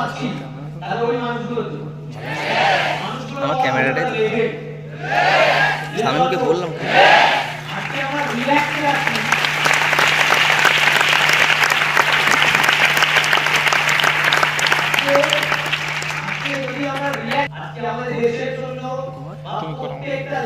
আছি তাহলে ওই আমার ক্যামেরাটা স্বামীকে হ্যাঁ। বললাম আজকে আমরা আমাদের দেশের জন্য প্রত্যেকটা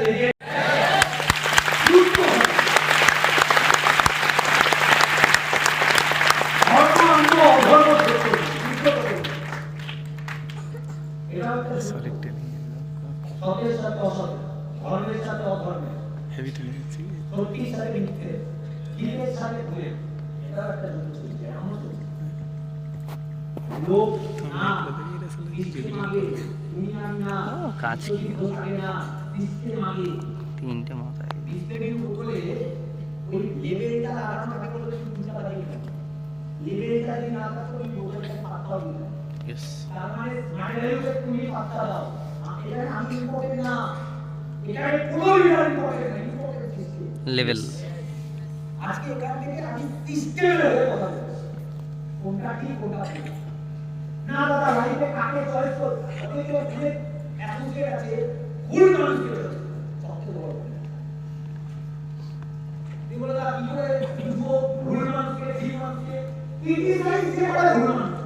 এটা নিয়েছি মিথ্যে হিলের সাথে ভুলে এটা একটা যুদ্ধ চলছে এমন চলছে লোক না কাজ কি? তিনটে মাথায় লেবেলটা লাগানো থাকে বলে তুমি বুঝতে না লেবেলটা যদি না থাকে ওই বোতলটা পাত্তাও দিবে না ইয়েস তার মানে স্মার্ট তুমি পাত্তা দাও আ- আমি ইম্পর্টেন্ট না এখানে কোনো ইম্পর্টেন্ট না লেভেল আজকে এখান থেকে আমি হয়ে কথা বলছি। কোনটা ঠিক কোনটা না দাদা লাইফে কাকে চয়েস কর অনেকে অনেক অ্যাসোসিয়েট আছে ভুল মানুষকে চয়েস সবচেয়ে বড় কথা। তুমি বলে দাদা কি করে বুঝব ভুল মানুষকে ঠিক মানুষকে। ক্রিটিসাইজ যে করে ভুল মানুষ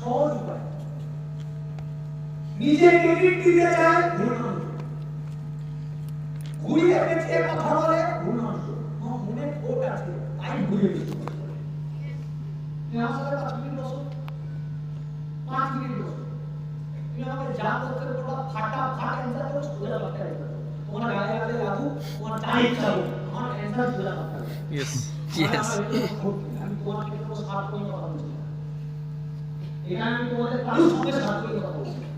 সহজ উপায়। নিজে ক্রেডিট দিতে চায় ভুল দাও। ইয়েস আমার ইয়েস আমার এগুলো খোট নেই। আমি তোমার থেকে কোনো স্বার্থ নিয়ে কথা বলছি না। এখানে আমি তোমাদের কারোর সঙ্গে স্বার্থ নিয়ে কথা বলছি না।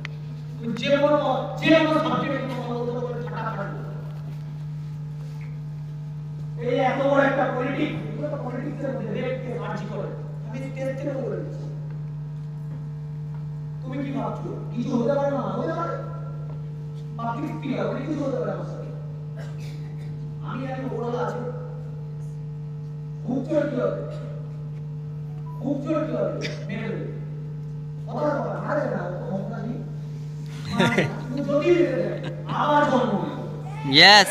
তুমি যে কোনো যে কোনো সাবজেক্টে কথা বলতে পারবে ফাটা ফাট বলবে। এই এত বড় একটা পলিটিক্স এগুলো তো পলিটিক্সের মধ্যে রেপকে মার্জি করে আমি স্টেজ থেকে বলে দিচ্ছি তুমি কি ভাবছ কিছু হতে পারে না হতে পারে পাবলিক স্পিকার অনেক কিছু হতে পারে আমার সাথে আমি জানি ওরাল আছে। খুব জোর কি হবে। খুব জোর কি হবে। মেরে দেবে। কথা কথা মারে না ও ক্ষমতা নেই। যদি আবার জন্ম নেবে ইয়েস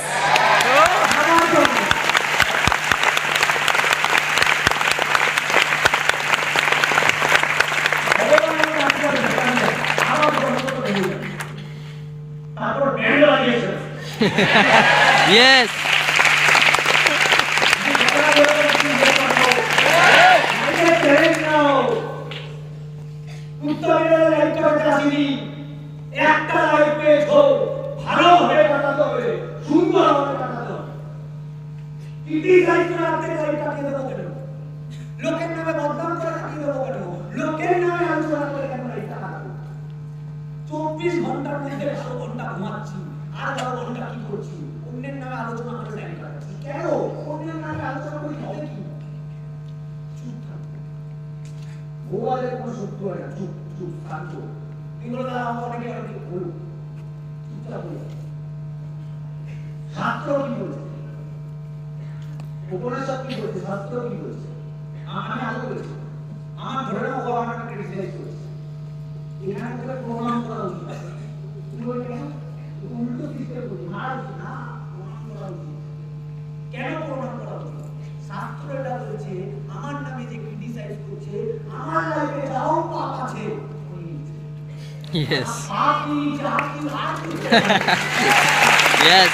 ক্রিটিসাইজ করে আপনি লাইফ কাটিয়ে দেবো কেন? লোকের নামে বদনাম করে কাটিয়ে দেবো কেন? লোকের নামে আলোচনা করে কেন লাইফটা কাটাবো চব্বিশ ঘণ্টার মধ্যে বারো ঘণ্টা ঘুমাচ্ছি, আর বারো ঘণ্টা কি করছি? অন্যের নামে আলোচনা করে টাইম কেন? অন্যের নামে আলোচনা করে হবে কি? চুপ কোনো শত্রু হয় না। চুপ চুপ, শান্ত। তুমি বলো দাদা অনেকে অনেকে বলুন চুপচাপ বলো শাস্ত্র কি বলছে? উপনিষদ কি বলছে? শাস্ত্র কি বলছে? আমি আগে বলেছি। আমার ধরে নাও ভগবান আমাকে ক্রিটিসাইজ করছে। এখানে তোকে প্রমাণ করা উচিত তুমি কেন উল্টো সিস্টেম করছি উচিত না প্রমাণ করা উচিত কেন প্রমাণ করা উচিত শাস্ত্র এটা বলছে আমার নামে যে ক্রিটিসাইজ করছে আমার লাইফে যাও পাপ আছে। ইয়েস পাপ নিয়েছে হাত দিয়ে হাত দিয়ে ইয়েস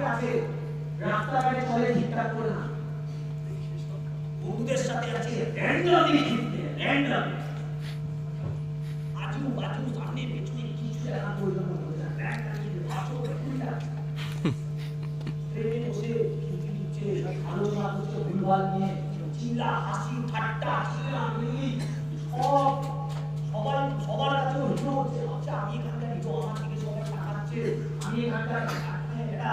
অনেকে আছে, রাস্তাঘাটে চলে ঠিকঠাক করে না। বন্ধুদের সাথে আছে র্যান্ডমলি ঘুরতে র্যান্ডমলি আজু বাজু সামনে, পেছনে কিছু দেখা প্রয়োজন হচ্ছে না। র্যান্ডমলি বাজু ট্রেনে বসে ছুটি আলোচনা করছে, ভুলভাল নিয়ে চিল্লা, হাসি, ঠাট্টা, চিল্লা, মিলি, সব, সবার সবার কাছে অভিযোগ হচ্ছে আচ্ছা আমি এখানকার নিতো আমার থেকে সবাই টাকাচ্ছে আমি এখানকার মানে এটা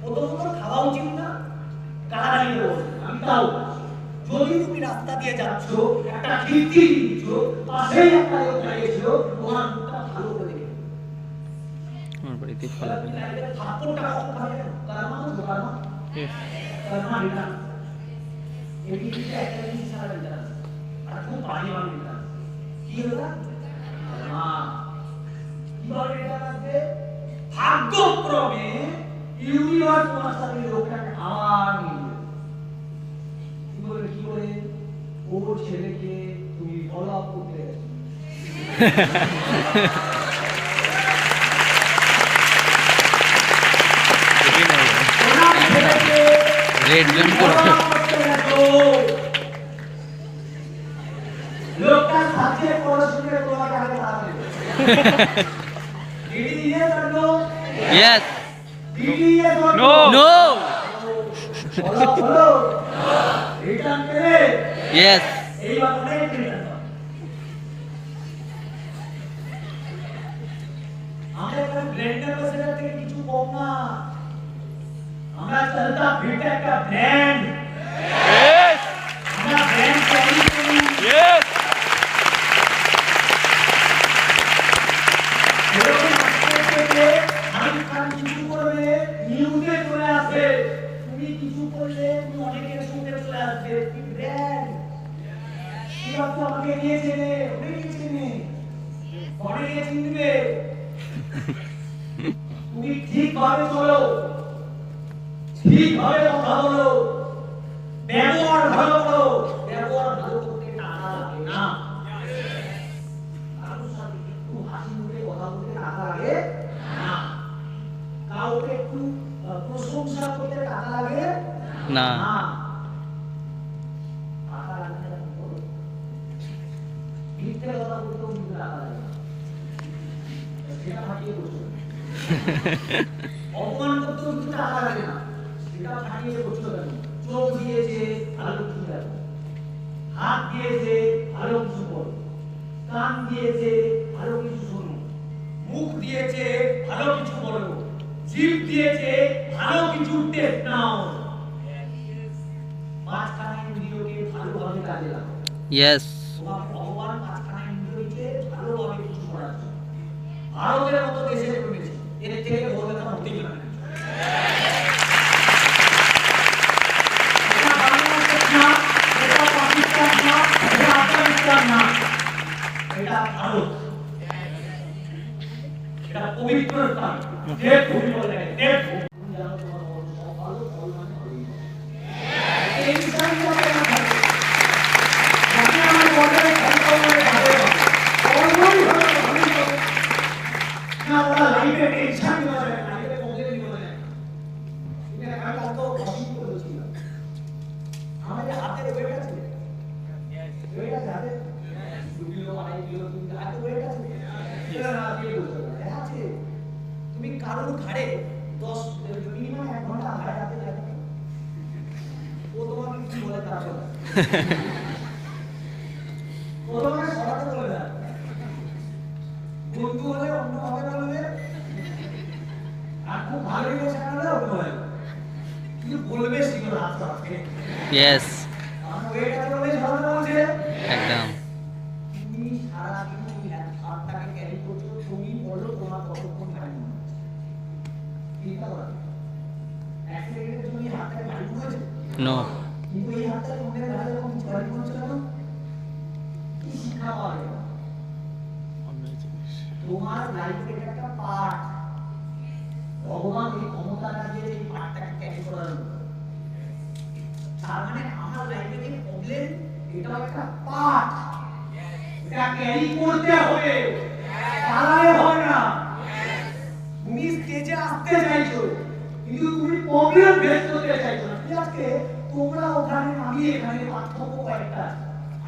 প্রথমত খাওয়া উচিত না গালাগালি আমি তাও যদি তুমি রাস্তা দিয়ে যাচ্ছ একটা কীর্তি দিচ্ছ পাশেই একটা লোক দাঁড়িয়েছিল তোমার মুখটা ভালো করে দেখে আমার বাড়িতে ফল তুমি থাপ্পড়টা কখন খাবে কারমা তো কারমা Yes. এটি কিন্তু একটা জিনিস ছাড়া রিটার্ন। আর খুব বাজে ভাবে রিটার্ন। কি হলো? কারমা কীভাবে রিটার্ন আসবে? ভাগ্যক্রমে ইউনিভার্স তোমার সাথে লোকটাকে আবার মিলবে কি বলে কি বলে? ওর ছেলেকে তুমি ফলো আপ করতে গেছো। ওনার রেড। লোকটা সাবজেক্ট পড়াশোনা তোমাকে আগে Yes. No. No. Yes. আমরা চলতা ফিরতে একটা ব্র্যান্ড করলে অনেকের সঙ্গে চলে আসবে আমাকে নিয়ে চেনে অনেকে চেনে অনেকে চিনবে তুমি ঠিকভাবে চলো ঠিকভাবে কথা বলো ব্যবহার ভালো করো ব্যবহার ভালো করতে টাকা লাগে না না। ভালো হাত ভালো কিছু করো কান দিয়েছে ভালো কিছু মুখ দিয়েছে, ভালো কিছু বলো। দিয়েছে, ভালো কিছু টেস্ট নাও। জন্য ভারতের মতো দেশে জন্মেছে এর থেকে বড় কথা হতেই পারে না এটা বাংলাদেশ না এটা পাকিস্তান না এটা আফগানিস্তান না এটা ভারত এটা পবিত্র স্থান দেবভূমি বলে দেবভূমি তুমি জানো তোমার বড় সব ভালো ফল মানে ভালোই হবে। এই বিষয়গুলো তুমি ঘাড়ে দশ মিনিমাম এক ঘণ্টা ঘাড়ে হাতে রাখো ও তোমাকে কি বলে তার কথা ও তোমাকে সরাতে বলে না। বন্ধু হলে অন্যভাবে বলবে। আর খুব ভালো লেগেছে হলে অন্যভাবে কিন্তু বলবে সেগুলো হাত রাখে Yes. আমার আছে বলে বলছে। একদম। মানে যে প্রবলেম এটাও একটা পার্ট এটা ক্যারি করতে হবে। পালালে হয় না। তুমি স্টেজে আসতে চাইছো কিন্তু তুমি প্রবলেম ফেস করতে চাইছো না। ঠিক আছে? তোমরা ওখানে আমি এখানে পার্থক্য কয়েকটা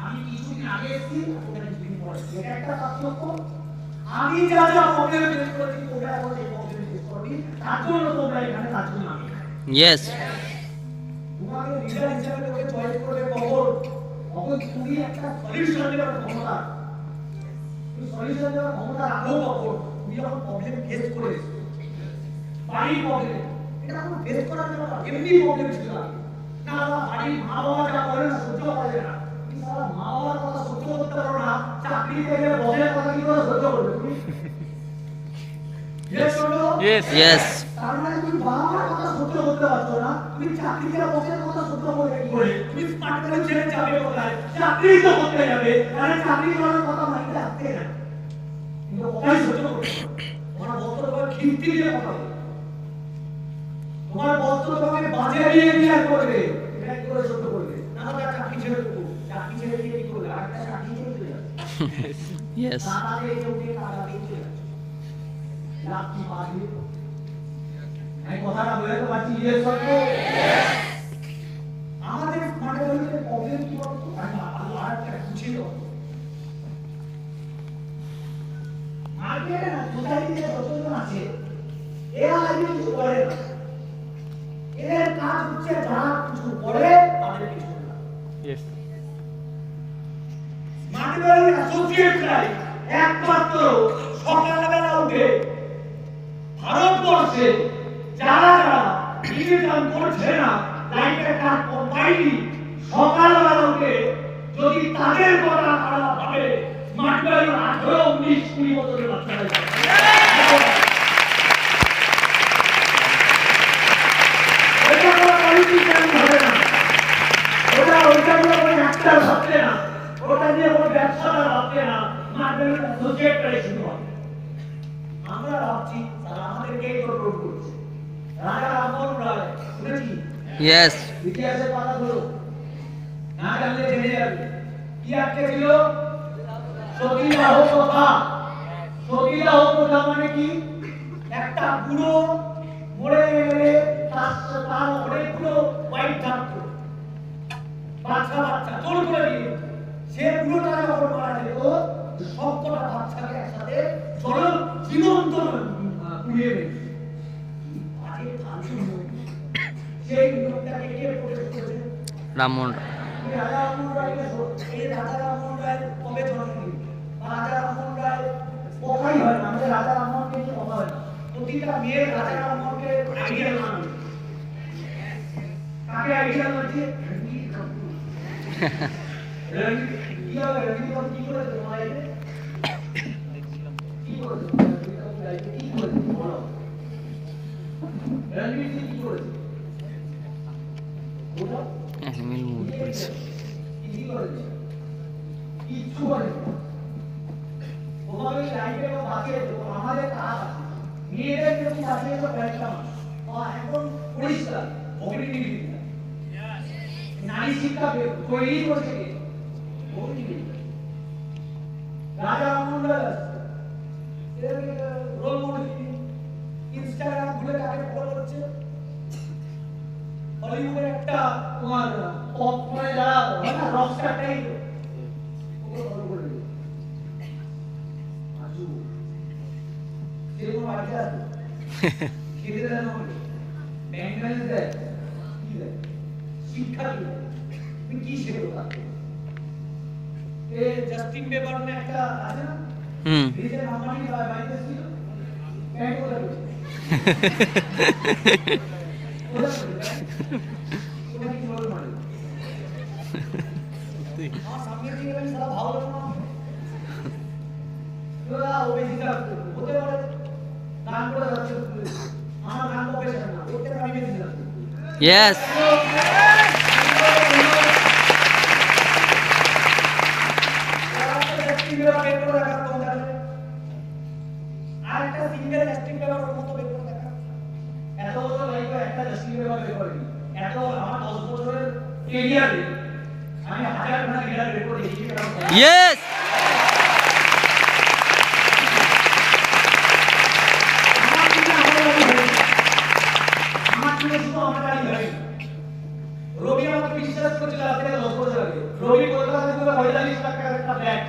আমি কিছুদিন আগে এসেছি ওখানে কিছুদিন পরে এটা একটা পার্থক্য। আমি যা যা প্রবলেম ফেস করেছি তোমরা এখন এই প্রবলেম ফেস করবি তার জন্য তোমরা এখানে তার জন্য আমি এখানে। Yes. তোমাকে লিডার হিসেবে চয়েস করবে কখন কখন তুমি একটা সলিউশন দেওয়ার ক্ষমতা তুমি সলিউশন দেওয়ার ক্ষমতা রাখো কখন তুমি যখন প্রবলেম ফেস করে বাড়ির প্রবলেম এটা কোনো ফেস করার জন্য এমনি প্রবলেম ছিল না বাড়ির মা বাবা যা করে না সহ্য করা যায় না মা বাবার কথা সহ্য করতে পারো না চাকরি থেকে বসের কথা কি করে সহ্য করবে তুমি Yes? Yes. Yes. তার বাবা কথা সহ্য করতে পারছ না। তুমি চাকরি বসের কথা সহ্য করবে কি? করে তুমি স্মার্ট করে ছেড়ে যাবে কোথায় চাকরি তো করতে যাবে। মানে চাকরি করার কথা মাইন্ডে আসতে না। কিন্তু কোথায় সহ্য করবে তোমার বস্ত্র তোমার খিস্তি দিয়ে কথা তোমার বস্ত্র তোমাকে বাজে দিয়ে বিচার করবে? এটা কি করে সহ্য করবে? না হলে চাকরি ছেড়ে দেবো। চাকরি ছেড়ে দিয়ে কি করবে? আরেকটা চাকরি ছেড়ে চলে যাবে Yes. টাকা আমি কথাটা বুঝতে পারছি ইয়েস আমাদের প্রবলেম কি বলতো আমি বুঝিয়ে দেবো মার্কেটে না সোসাইটিতে যতজন আছে এরা আগে কিছু করে না। এদের কাজ হচ্ছে যারা কিছু করে তাদের কিছু না। Yes. মার্কেটের অ্যাসোসিয়েটরাই একমাত্র সকালবেলা ইনকাম করছে না লাইফের কাজ না জানলে জেনে যাবে। কি আটকে ছিল? সতীদাহ প্রথা সতীদাহ প্রথা মানে কি? একটা বুড়ো মরে গেলে তার তার অনেকগুলো ওয়াইফ থাকতো বাচ্চা বাচ্চা জোর করে দিয়ে। সে বুড়োটা যখন মারা যেত সবকটা বাচ্চাকে একসাথে জল জীবন্ত পুড়িয়ে। সেই নিয়মটাকে কে প্রতিষ্ঠা করেছে Ramon. রাজা রামমোহন হয় হয় রণবীর সিং কি করেছে Animal movie করেছে। নারী শিক্ষা তৈরি রাজা রোল ইনস্টাগ্রাম খুলে কাকে ফলো করছে। হলিউডের একটা তোমার পপ মানে যারা হয়? না রকস্টার টাইপ ওকে ফলো করে দিল আজু সেরকম আইডিয়া আছে খেতে দেয় না ব্যাংক ব্যালেন্স দেয়? কি দেয়? শিক্ষা কি তুমি কি শেখো তাকে? এ জাস্টিন বেবার না একটা আছে না? হুম। মামানি বাড়িতে ছিল। করে Yes. আরেকটা সিঙ্গেল জাস্টিন বেবার মতো বের করে দেখা এত একটা জাস্টিন বেবার বের এত আমার দশ বছরের কেরিয়ারে আমি হাজার ঘণ্টা করে আমার বাড়ি হয়নি। রবি আমাকে বিশ্বাস করছিল আজ থেকে দশ বছর আগে। রবি কলকাতা থেকে পঁয়তাল্লিশ লাখ টাকার একটা ফ্ল্যাট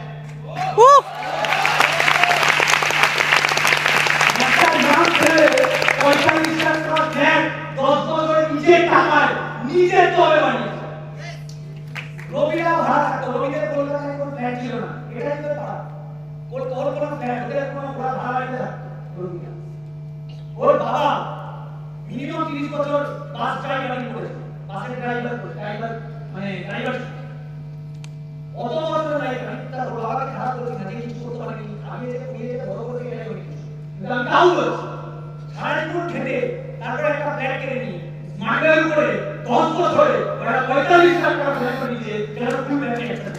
ওর বাবা মিনিমাম তিরিশ বছর বাস ড্রাইভারিং করেছে। বাসের ড্রাইভার ড্রাইভার মানে ড্রাইভার অত বছর ড্রাইভার তার ওর বাবাকে খারাপ করেছি না কিছু করতে পারিনি। আমি এটা নিয়ে যেতে বড় করে এটা করি কিন্তু আমি তাও বলছি সারাদিন খেটে তারপরে একটা ফ্ল্যাট কিনে নিই মার্কেটের উপরে দশ বছরে ওরা পঁয়তাল্লিশ লাখ টাকা ফ্ল্যাট করে নিয়েছে যেন ফুল ব্যাংকে একটা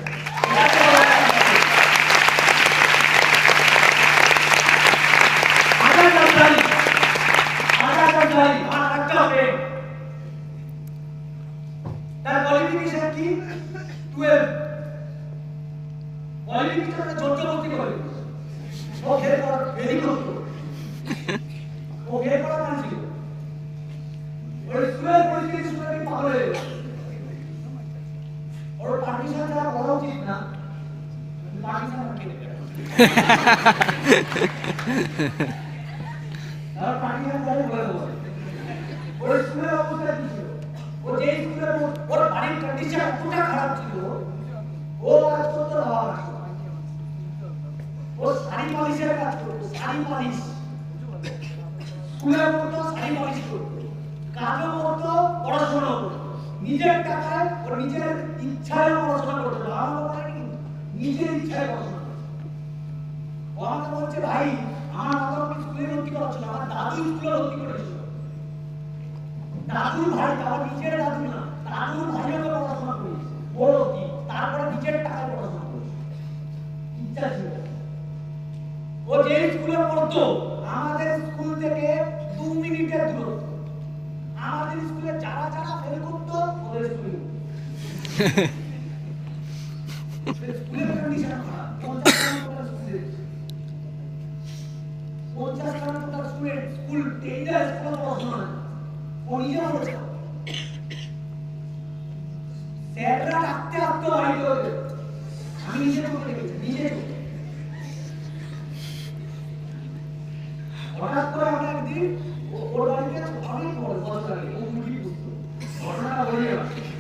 আধা কামদারি আধা কামদারি আর একটা হবে তার কোয়ালিফিকেশন কি? 12 কোয়ালিফিকেশন যোগ্য ভর্তি করে। ও করা ফেলই করতো ও ফেল করা মানে ছিল। ওই স্কুলের পরিস্থিতি শুনে আমি পাগল হয়ে ওর পারমিশন দেওয়া করা উচিত না। পারমিশন আমাকে আর পারমিশন দেওয়া বলে দেবো ওর স্কুলের শাড়ি পালিশের কাজ করতো শাড়ি পালিশ স্কুলে পড়তো শাড়ি পালিশ করতো কাজও করতো পড়াশোনা করতো নিজের টাকায় ওর নিজের ইচ্ছায় পড়াশোনা করতো বাবা মা বলে কি? নিজের ইচ্ছায় পড়াশোনা ও আমাকে বলছে, ভাই, আমার বাবা আমাকে স্কুলে ভর্তি করাচ্ছিল আমার দাদু স্কুলে ভর্তি করেছিল দাদুর ভাই, তার নিজের দাদু না, দাদুর ভাই ওকে পড়াশোনা করিয়েছে বড় কি? তারপরে নিজের টাকায় পড়াশোনা করেছে। ইচ্ছা ছিল। ও যে স্কুলে পড়তো, আমাদের স্কুল থেকে দু মিনিটের দূরত্ব। আমাদের স্কুলে যারা যারা ফেল করতো, ওদের স্কুলে।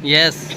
Yes.